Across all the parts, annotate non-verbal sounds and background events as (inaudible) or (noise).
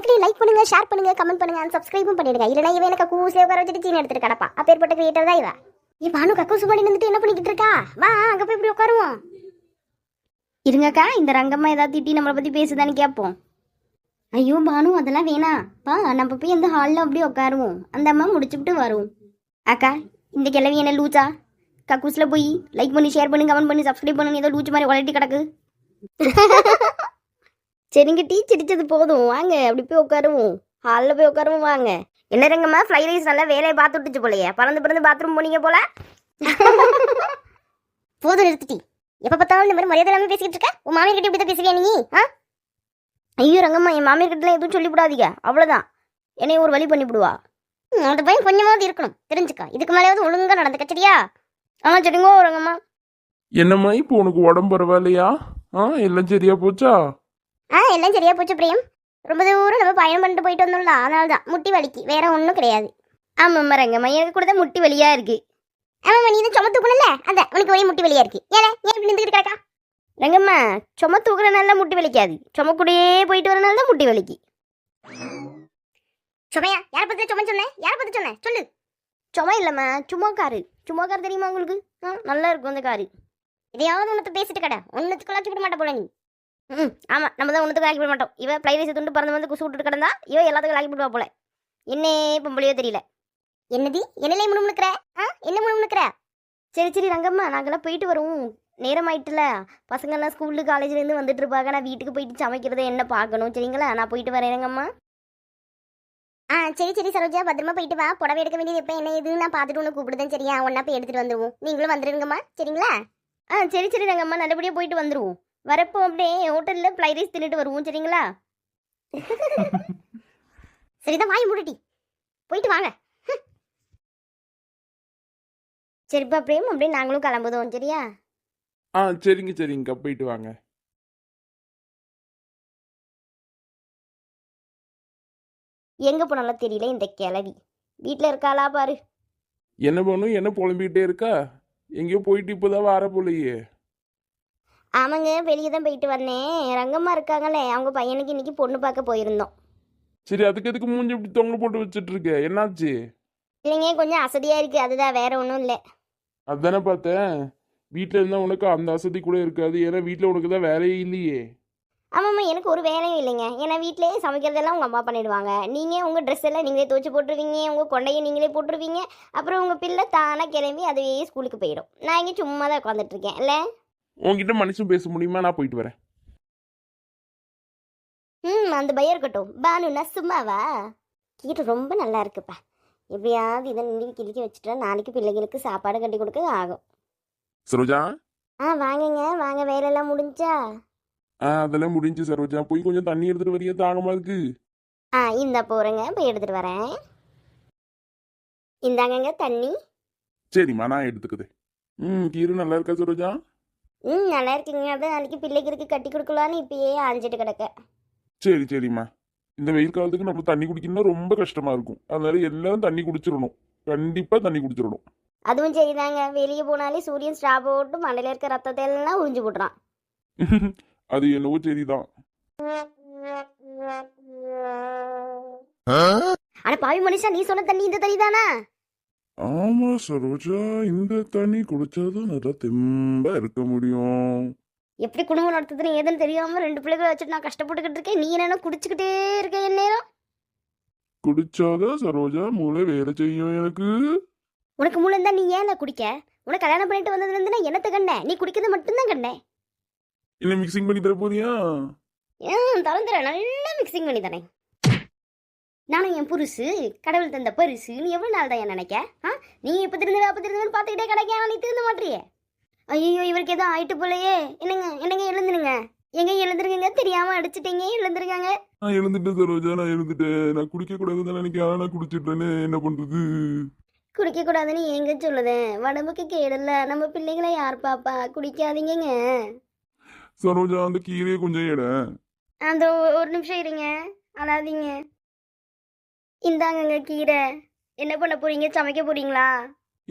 மக்களே லைக் பண்ணுங்க ஷேர் பண்ணுங்க கமெண்ட் பண்ணுங்க அண்ட் சப்ஸ்கிரைபும் பண்ணிடுங்க. இல்லைனா இவன் எனக்கு கூஸ்லேயே உட்கார வச்சுட்டு சீன் எடுத்துட்டு கிடப்பா. அப்பேற்பட்ட கிரியேட்டர் தான் இவன் ஏ பானு கக்கூசு பாடி நின்றுட்டு என்ன பண்ணிக்கிட்டு இருக்கா? வா அங்க போய் இப்படி உட்காருவோம். இருங்கக்கா இந்த ரங்கம்மா ஏதாவது திட்டி நம்மளை பத்தி பேசுதான்னு கேட்போம். ஐயோ பானு அதெல்லாம் வேணாம். பா நம்ம போய் அந்த ஹாலில் அப்படியே உட்காருவோம். அந்த அம்மா முடிச்சுட்டு வருவோம். அக்கா இந்த கிழவி என்ன லூச்சா? கக்கூஸில் போய் லைக் பண்ணி ஷேர் பண்ணி கமெண்ட் பண்ணி சப்ஸ்கிரைப் பண்ணி ஏதோ லூச்சு மாதிரி வளர்ட்டி கிடக்கு. சரிங்க டீ சிரிச்சது போதும். வாங்க அப்படி போய் உட்காருவோம். ஹாலில் போய் உட்காருவோம் வாங்க. என்ன ரங்கம்மா ஃப்ரைட் ரைஸ் நல்லா வேலையை பார்த்து விட்டுச்சு போலையே. பறந்து பறந்து பாத்ரூம் போனீங்க போல? (laughs) போதும் நிறுத்திட்டி. எப்போ பார்த்தாலும் இந்த மாதிரி மரியாதை இல்லாமல் பேசிக்கிட்டு இருக்க? உன் மாமியார் கிட்ட இப்படி தான் பேசுறியா நீ ஆ? ஐயோ ரங்கம்மா என் மாமியார் கிட்டலாம் எதுவும் சொல்லிவிடாதீங்க. அவ்வளோதான் என்னைய ஒரு வழி பண்ணிவிடுவா. அந்த பையன் கொஞ்சமாவது இருக்கணும். தெரிஞ்சுக்கா. இதுக்கு மேலேயாவது ஒழுங்கா நடந்துக்க சரியா? ஆ சரிங்கோ ரங்கம்மா. என்னம்மா இப்போ உனக்கு உடம்பு பரவாயில்லையா? ஆ எல்லாம் சரியா போச்சா? எல்லாம் சரியா போச்சு பிரியம் ரொம்ப தூரம் நம்ம பயணம் பண்ணிட்டு போயிட்டு வந்தோம்ல அதனால தான் முட்டி வலிக்கு வேற ஒன்றும் கிடையாது ஆமாம்மா ரங்கம்மா எனக்கு கூட தான் முட்டி வலியா இருக்கு ஆமாம்மா நீ தான் சும தூக்கணும்ல அந்த உனக்கு ஒரே முட்டி வலியா இருக்கு ஏல ஏன் இப்படி நின்றுக்கிட்டு கிடக்கா ரங்கம்மா சும தூக்குறனால முட்டி வலிக்காது சும கூடயே போயிட்டு வரனால தான் முட்டி வலிக்கு சுமையா யாரை பத்தி சும சொன்னேன் யாரை பத்தி சொன்னேன் சொல்லு சும்மா இல்லைம்மா சும்மா காரு சும்மா கார் தெரியுமா உங்களுக்கு ஆ நல்லா இருக்கும் அந்த காரு இதையாவது ஒன்றத்தை பேசிட்டு கடை ஒன்றுத்துக்குள்ள ஆக்கி விட மாட்டே போல நீ ம் ஆமாம் நம்ம தான் ஒன்றுத்துக்கு ஆக்கி விட மாட்டோம். இவன் பிளைரைஸ் துண்டு பறந்து வந்து குசு விட்டுட்டு கிடந்தா இவன் எல்லாத்துக்கும் ஆக்கி போடுவா போல. என்னே பொம்பளையோ தெரியல. என்னது? என்னலே முணுமுணுக்கிற? ஆ? என்ன முணுமுணுக்கிற? சரி சரி ரங்கம்மா நாங்கள்லாம் போயிட்டு வருவோம். நேரம் ஆயிட்டுல. பசங்கெல்லாம் ஸ்கூலு காலேஜ்லேருந்து வந்துட்டு இருப்பாங்க. நான் வீட்டுக்கு போயிட்டு சமைக்கிறத என்ன பார்க்கணும்? சரிங்களா? நான் போயிட்டு வரேன் ரங்கம்மா. ஆ சரி சரி சரோஜா பத்திரமா போயிட்டு வா. புடவை எடுக்க வேண்டியது எப்போ என்ன எதுன்னு நான் பார்த்துட்டு ஒன்று கூப்பிடுதேன் சரியா? ஒன்றா போய் எடுத்துட்டு வந்துடுவோம் நீங்களும் வந்துடுங்கம்மா சரிங்களா? ஆ சரி சரி ரங்கம்மா. நல்லபடியாக போயிட்டு வந்துடுவோம் வரப்போ அப்படியே ஹோட்டலில் ஃப்ரை ரைஸ் தின்னுட்டு வருவோம் சரிங்களா? (laughs) சரிதான் வாய் மூடிட்டி போயிட்டு வாங்க. சரிப்பா பிரேம் அப்படியே நாங்களும் கிளம்புதோம் சரியா? ஆ சரிங்க சரிங்கக்கா போயிட்டு வாங்க. எங்கே போனாலும் தெரியல இந்த கிளவி வீட்டில் இருக்காளா பாரு. என்ன பண்ணும் என்ன புலம்பிக்கிட்டே இருக்கா? எங்கேயோ போயிட்டு இப்போதான் வர போலையே. ஆமாங்க வெளியே தான் போயிட்டு வந்தேன். ரங்கம்மா இருக்காங்களே அவங்க பையனுக்கு இன்னைக்கு பொண்ணு பார்க்க போயிருந்தோம். சரி அதுக்கு எதுக்கு மூஞ்சி இப்படி தொங்க போட்டு வச்சுட்டு இருக்க என்னாச்சு? இல்லைங்க கொஞ்சம் அசதியாக இருக்குது அதுதான் வேற ஒன்றும் இல்லை. அதானே பார்த்தேன். வீட்டில் இருந்தால் உனக்கு அந்த வசதி கூட இருக்காது. ஏன்னா வீட்டில் உனக்கு தான் வேலையே இல்லையே. ஆமாம்மா எனக்கு ஒரு வேலையும் இல்லைங்க. ஏன்னா வீட்டிலேயே சமைக்கிறதெல்லாம் உங்கள் அம்மா பண்ணிடுவாங்க. நீங்கள் உங்கள் ட்ரெஸ் எல்லாம் நீங்களே துவச்சி போட்டுருவீங்க. உங்கள் கொண்டையை நீங்களே போட்டுருவீங்க. அப்புறம் உங்கள் பிள்ளை தானாக கிளம்பி அதுவே ஸ்கூலுக்கு போயிடும். நான் இங்கே சும்மா தான் உட்காந்துட்டு இருக்கேன். இல்லை? உன்கிட்ட மனுஷன் பேச முடியுமா? நான் போயிட்டு வரேன். ம் அந்த பயம் இருக்கட்டும். பானுன்னா சும்மாவா? கீரை ரொம்ப நல்லா இருக்குப்பா. எப்படியாவது இதை நிறுவி கிழிக்க வச்சுட்டா நாளைக்கு பிள்ளைங்களுக்கு சாப்பாடு கட்டி கொடுக்க ஆகும். சரோஜா? ஆ வாங்குங்க. வாங்க வேலையெல்லாம் முடிஞ்சா? ஆ அதெல்லாம் முடிஞ்சு சரோஜா. போய் கொஞ்சம் தண்ணி எடுத்துட்டு வரியா? தாகமா இருக்கு. ஆ இந்த போகிறேங்க போய் எடுத்துகிட்டு வரேன். இந்தாங்கங்க தண்ணி. சரிம்மா நான் எடுத்துக்குது ம் கீரை நல்லா இருக்கா சரோஜா? ம் நல்லா இருக்குங்க. அதான் நாளைக்கு பிள்ளைக்கு இருக்கு கட்டி கொடுக்கலான்னு இப்பயே ஆஞ்சிட்டு கிடக்க. சரி சரிம்மா. இந்த வெயில் காலத்துக்கு நம்ம தண்ணி குடிக்கணும்னா ரொம்ப கஷ்டமா இருக்கும். அதனால எல்லாரும் தண்ணி குடிச்சிடணும். கண்டிப்பா தண்ணி குடிச்சிடணும். அதுவும் சரிதாங்க. வெளியே போனாலே சூரியன் ஸ்ட்ரா போட்டு மண்டையில் இருக்க ரத்தத்தை எல்லாம் உறிஞ்சு போட்டுறான் (laughs) அது என்னவோ சரிதான். ஆனா பாவி மனுஷா நீ சொன்ன தண்ணி இந்த தண்ணி தானா ஆமா சரோஜா இந்த தண்ணி குடிச்சாதான் நல்லா தெம்பா இருக்க முடியும். எப்படி குடும்பம் நடத்துதுன்னு ஏதுன்னு தெரியாம ரெண்டு பிள்ளைகளை வச்சுட்டு நான் கஷ்டப்பட்டுக்கிட்டு இருக்கேன். நீ என்ன குடிச்சுக்கிட்டே இருக்க என் நேரம் குடிச்சாதான் சரோஜா மூளை வேலை செய்யும் எனக்கு. உனக்கு மூலம் இருந்தா நீ ஏன் குடிக்க? உனக்கு கல்யாணம் பண்ணிட்டு வந்ததுல இருந்து நான் என்னத்தை கண்டேன் நீ குடிக்கிறது மட்டும்தான் கண்டேன் என்ன மிக்சிங் பண்ணி தர போறியா ஏன் தரந்துறேன் நல்லா மிக்சிங் பண்ணி தரேன். நானும் என் புருசு கடவுள் தந்த பரிசு நீ எவ்வளவு நாள் தான் என் நினைக்க? ஆ? நீ இப்ப திருந்த அப்ப திருந்தன்னு பார்த்துக்கிட்டே கிடைக்க நீ திருந்த மாட்டியே? ஐயோ இவருக்கு எதுவும் ஆயிட்டு போலையே. என்னங்க என்னங்க எழுந்துருங்க? எங்க எழுந்துருங்க தெரியாம அடிச்சிட்டீங்க. எழுந்துருக்காங்க. நான் எழுந்துட்டேன் சரோஜா. நான் எழுந்துட்டேன். நான் குடிக்க கூடாதுன்னு நினைக்கிறேன். ஆனா நான் குடிச்சிட்டேன்னு என்ன பண்றது? குடிக்க கூடாதுன்னு எங்க சொல்லுதேன் உடம்புக்கு கேடல நம்ம பிள்ளைகளை யார் பாப்பா? குடிக்காதீங்கங்க. சரோஜா அந்த கீரையை கொஞ்சம் எட. அந்த ஒரு நிமிஷம் இருங்க. அழாதீங்க. இந்தாங்கங்க கீரை. என்ன பண்ண போறீங்க? சமைக்க போறீங்களா?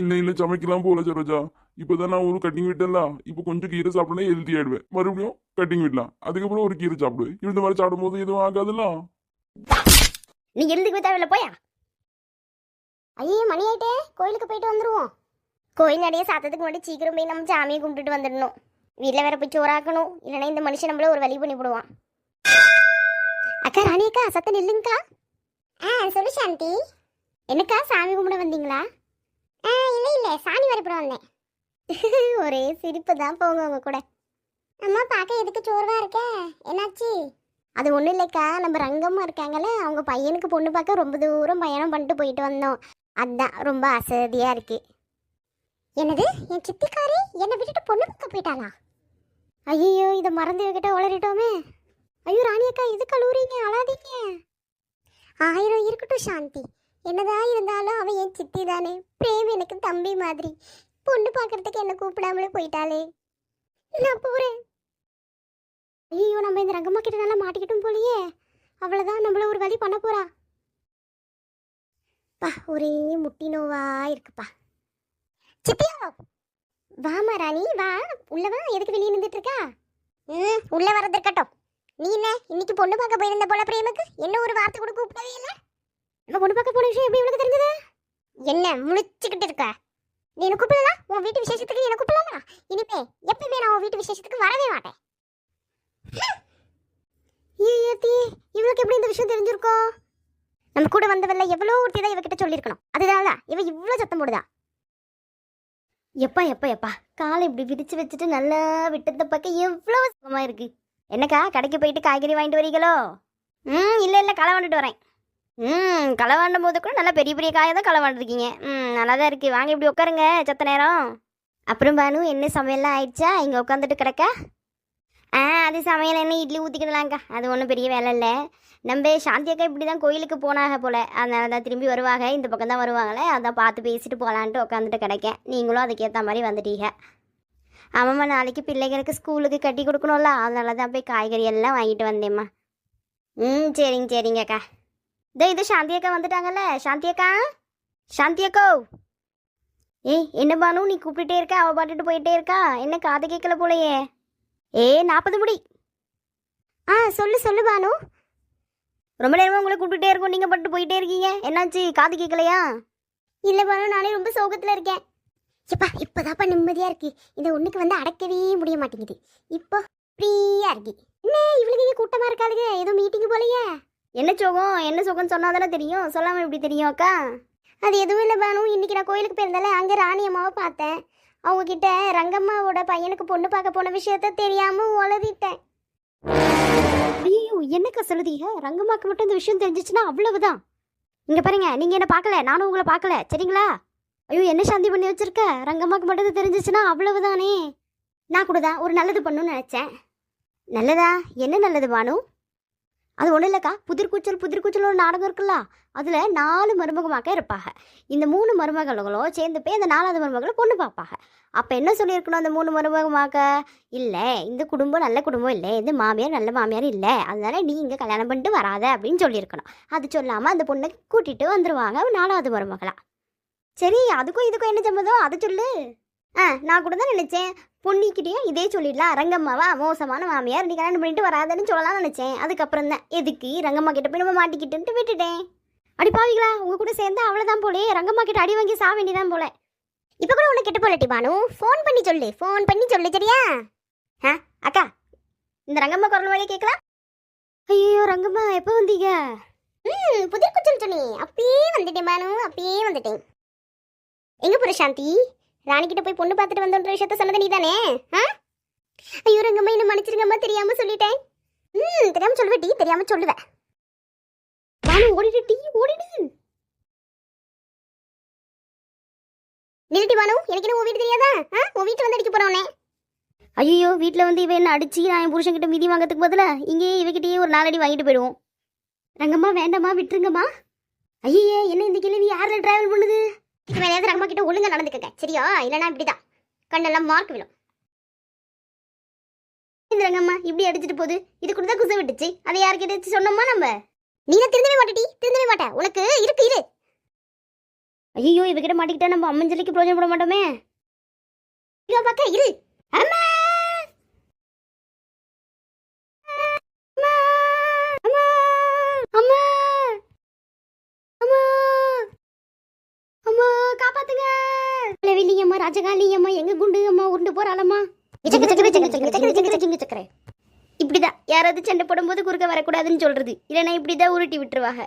இல்ல இல்ல சமைக்கலாம் போல சரோஜா. இப்பதான் நான் ஒரு கட்டிங் விட்டேன்ல. இப்போ கொஞ்சம் கீரை சாப்பிட்டா ஹெல்த்தி ஆயிடுவேன். மறுபடியும் கட்டிங் விடலாம். அதுக்கப்புறம் ஒரு கீரை சாப்பிடுவேன். இந்த மாதிரி சாப்பிடும்போது எதுவும் ஆகாதுல்ல? நீ எழுதுக்கு தேவையில்ல போயா. ஐயோ மணி ஆயிட்டே. கோயிலுக்கு போயிட்டு வந்துருவோம். கோயில் நடைய சாத்தத்துக்கு முன்னாடி சீக்கிரம் போய் நம்ம சாமியை கும்பிட்டுட்டு வந்துடணும். வீட்டில் வேற போய் சோறாக்கணும் இல்லைன்னா இந்த மனுஷன் நம்மள ஒரு வழி பண்ணி விடுவான் அக்கா ராணி அக்கா சத்த நில்லுங்கக்கா. ஆ சொல்லு சாந்தி. என்னக்கா சாமி கும்பிட வந்தீங்களா? ஆ இல்லை இல்லை சாமி வரப்பட வந்தேன். (laughs) ஒரே சிரிப்பு தான் போங்க உங்க கூட. அம்மா பார்க்க எதுக்கு சோர்வா இருக்க? என்னாச்சு? அது ஒன்றும் இல்லைக்கா நம்ம ரங்கம்மா இருக்காங்கல்ல அவங்க பையனுக்கு பொண்ணு பார்க்க ரொம்ப தூரம் பயணம் பண்ணிட்டு போயிட்டு வந்தோம். அதான் ரொம்ப அசதியாக இருக்கு. என்னது? என் சித்திக்காரி என்னை விட்டுட்டு பொண்ணு பார்க்க போயிட்டாளா? ஐயோ இதை மறந்து கிட்ட உளறிட்டோமே. ஐயோ ராணி அக்கா இது கழுவுறீங்க அழாதீங்க. ஆயிரம் இருக்கட்டும் சாந்தி. என்னதான் இருந்தாலும் அவன் என் சித்தி தானே. பிரேம் எனக்கு தம்பி மாதிரி. பொண்ணு பார்க்கறதுக்கு என்ன கூப்பிடாமலே போயிட்டாளே. நான் போகிறேன் ஐயோ நம்ம இந்த ரங்கம்மா கிட்ட நல்லா மாட்டிக்கிட்டும் போலியே. அவ்வளோதான் நம்மள ஒரு வழி பண்ண போறா. பா ஒரே முட்டி நோவா இருக்குப்பா. சித்தியா! வாமா ராணி. வா. உள்ளவா? எதுக்கு வெளியே நின்றுட்டு இருக்கா? ம் உள்ளே வரது இருக்கட்டும். நீ என்ன? இன்னைக்கு பொண்ணு பார்க்க போயிருந்த போல பிரேமுக்கு? என்ன ஒரு வார்த்தை கூட கூப்பிடவே இல்லை? நம்ம பொண்ணு பார்க்க போன விஷயம் எப்படி இவளுக்கு தெரிஞ்சது? என்ன முழிச்சுக்கிட்டு இருக்க? நீ என்ன கூப்பிடலாம் உன் வீட்டு விசேஷத்துக்கு என்ன கூப்பிடலாம்? இனிமே எப்பவுமே நான் உன் வீட்டு விசேஷத்துக்கு வரவே மாட்டேன். ஏத்தி இவளுக்கு எப்படி இந்த விஷயம் தெரிஞ்சிருக்கோம் நம்ம கூட வந்தவல்ல எவ்வளோ ஒருத்தி தான் இவகிட்ட சொல்லியிருக்கணும். அதனால இவ இவ்வளோ சத்தம் போடுதா? எப்பா எப்பா எப்பா காலை இப்படி விரிச்சு வச்சுட்டு நல்லா விட்டத பார்க்க எவ்வளோ சுகமா இருக்கு. என்னக்கா கடைக்கு போயிட்டு காய்கறி வாங்கிட்டு வரீங்களோ? ம் இல்லை இல்லை களை வாண்டுட்டு வரேன். ம் களை வாண்டும் போது கூட நல்லா பெரிய பெரிய காயை தான் களை வாண்டிருக்கீங்க ம் நல்லா தான் இருக்குது வாங்க இப்படி உட்காருங்க சத்த நேரம். அப்புறம் பானு என்ன சமையல்லாம் ஆயிடுச்சா? இங்கே உட்காந்துட்டு கிடக்க. ஆ அது சமையல் என்ன? இட்லி ஊற்றிக்கிடலாங்க்கா அது ஒன்றும் பெரிய வேலை இல்லை. நம்ம சாந்தி அக்கா இப்படி தான் கோயிலுக்கு போனாக போல். அதனால தான் திரும்பி வருவாங்க. இந்த பக்கம் தான் வருவாங்களே. அதான் பார்த்து பேசிட்டு போகலான்ட்டு உட்காந்துட்டு கிடக்கேன். நீங்களும் அதுக்கேற்ற மாதிரி வந்துட்டீங்க. ஆமாம்மா நாளைக்கு பிள்ளைகளுக்கு ஸ்கூலுக்கு கட்டி கொடுக்கணும்ல. அதனால தான் போய் காய்கறி எல்லாம் வாங்கிட்டு வந்தேம்மா. ம் சரிங்க சரிங்க அக்கா. இதோ இது சாந்தி அக்கா வந்துட்டாங்கல்ல. சாந்தி அக்கா. சாந்தி அக்கோ. ஏய் என்ன பானு நீ கூப்பிட்டுட்டே இருக்க? அவ பாட்டுட்டு போயிட்டே இருக்கா? என்ன காது கேட்கல போலையே. ஏ நாற்பது முடி. ஆ சொல்லு சொல்லு பானு. ரொம்ப நேரமாக உங்களை கூப்பிட்டுட்டே இருக்கோம். நீங்கள் பட்டு போயிட்டே இருக்கீங்க. என்னாச்சு? காது கேட்கலையா? இல்லை பானு நானே ரொம்ப சோகத்தில் இருக்கேன். எப்பா இப்பதாப்பா நிம்மதியா இருக்கு. இந்த ஒண்ணுக்கு வந்து அடக்கவே முடிய மாட்டேங்குது. இப்போ ஃப்ரீயா இருக்கு. என்ன இவளுக்கு இங்க கூட்டமா இருக்காளுங்க ஏதோ மீட்டிங் போலையே. என்ன சோகம்? என்ன சோகம் சொன்னாதானே தெரியும்? சொல்லாம எப்படி தெரியும் அக்கா? அது எதுவும் இல்லை பானு. இன்னைக்கு நான் கோயிலுக்கு போயிருந்தால அங்கே ராணி அம்மாவை பார்த்தேன். அவங்க கிட்ட ரங்கம்மாவோட பையனுக்கு பொண்ணு பார்க்க போன விஷயத்த தெரியாம உளறிட்டேன். ஐயோ என்னக்கா சொல்லுதீங்க ரங்கம்மாக்கு மட்டும் இந்த விஷயம் தெரிஞ்சிச்சுன்னா அவ்வளவுதான். இங்க பாருங்க நீங்க என்ன பார்க்கல? நானும் உங்களை பார்க்கல. சரிங்களா? ஐயோ என்ன சாந்தி பண்ணி வச்சிருக்க? ரங்கம்மாக்கு மட்டும் தெரிஞ்சிச்சுன்னா அவ்வளவுதானே? நான் கூட தான் ஒரு நல்லது பண்ணுன்னு நினச்சேன். நல்லதா? என்ன நல்லது பானு? அது ஒன்றும் இல்லைக்கா. புதிர்கூச்சல் புதிர்கூச்சல் ஒரு நாடகம் இருக்குல்ல அதில் நாலு மருமகமாக்க இருப்பாங்க. இந்த மூணு மருமகளும் சேர்ந்து போய் அந்த நாலாவது மருமகளை பொண்ணு பார்ப்பாங்க. அப்போ என்ன சொல்லியிருக்கணும் அந்த மூணு மருமகமாக்க? இல்லை இந்த குடும்பம் நல்ல குடும்பம் இல்லை இந்த மாமியார் நல்ல மாமியார் இல்லை அதனால நீ இங்கே கல்யாணம் பண்ணிட்டு வராத அப்படின்னு சொல்லியிருக்கணும். அது சொல்லாமல் அந்த பொண்ணை கூட்டிட்டு வந்துருவாங்க நாலாவது மருமகளாக சரி அதுக்கும் இதுக்கும் என்ன சம்மதம் அதை சொல்லு. ஆ நான் கூட தான் நினச்சேன். பொண்ணிக்கிட்டேயும் இதே சொல்லிடலாம் ரங்கம்மாவா மோசமான மாமியார். நீ கல்யாணம் பண்ணிட்டு வராதன்னு சொல்லலாம்னு நினச்சேன். அதுக்கப்புறம் தான். எதுக்கு? ரங்கம்மா கிட்ட போய் நம்ம மாட்டிக்கிட்டுன்ட்டு விட்டுட்டேன். அடி பாவிங்களா உங்க கூட சேர்ந்தா அவ்வளோதான் போலே. ரங்கம்மா கிட்ட அடி வாங்கி சா வேண்டியதான் போல. இப்போ கூட உனக்கு கெட்டு போலட்டி பானு. ஃபோன் பண்ணி சொல்லு. ஃபோன் பண்ணி சொல்லு சரியா? ஆ அக்கா இந்த ரங்கம்மா குரல் வழியே கேட்கலாம் ஐயோ ரங்கம்மா எப்போ வந்தீங்க? ம் புதிர் குச்சல் சொன்னி அப்பயே வந்துட்டேன் பானு. அப்பயே வந்துட்டேன். எங்கே போகிற சாந்தி? ராணிக்கிட்ட போய் பொண்ணு பார்த்துட்டு வந்தோன்ற விஷயத்த சொன்னது நீதானே? ஆ? ஐயோ ரங்கம்மா என்ன மன்னிச்சிருங்கம்மா தெரியாமல் சொல்லிட்டேன். ம் தெரியாமல் சொல்லுவேன் டீ தெரியாமல் சொல்லுவேன். நானும் ஓடிடு டீ ஓடிடு. நிறுத்தி பானு எனக்கு என்ன உன் வீடு தெரியாதா? ஆ? உன் வீட்டு வந்து அடிக்க போறவனே. ஐயோ வீட்டில் வந்து இவன் என்ன அடிச்சு நான் என் புருஷன்கிட்ட மிதி வாங்கிறதுக்கு பதிலாக இங்கேயே இவகிட்டயே ஒரு நாலடி வாங்கிட்டு போயிடுவோம். ரங்கம்மா வேண்டாம்மா விட்டுருங்கம்மா. ஐயே என்ன இந்த கிழவி யாரில் டிராவல் பண்ணுது? இதுக்கு மேலேயாவது ரங்கம்மா கிட்ட ஒழுங்கா நடந்துக்கங்க. சரியா? இல்லைன்னா இப்படிதான். கண்ணெல்லாம் மார்க் விழும். இந்த ரங்கம்மா இப்படி அடிச்சிட்டு போகுது. இது கூட தான் குசை விட்டுச்சு அதை யாருக்கிட்ட சொன்னோமா நம்ம? நீ தான் திருந்தவே மாட்டேடி. திருந்தவே மாட்டேன் உனக்கு இருக்கு இரு. ஐயோ இவகிட்ட மாட்டிக்கிட்டா நம்ம அம்மஞ்சலிக்கு பிரோஜனம் போட மாட்டோமே? ஐயோ பக்க இரு. அம்மா! கவிலியம்மா ராஜகாளியம்மா எங்க குண்டு அம்மா உருண்டு போறாளம்மா? இப்படிதான். யாராவது சண்டை போடும்போது குறுக்க வரக்கூடாதுன்னு சொல்றது. இல்லைன்னா இப்படிதான் உருட்டி விட்டுருவாங்க.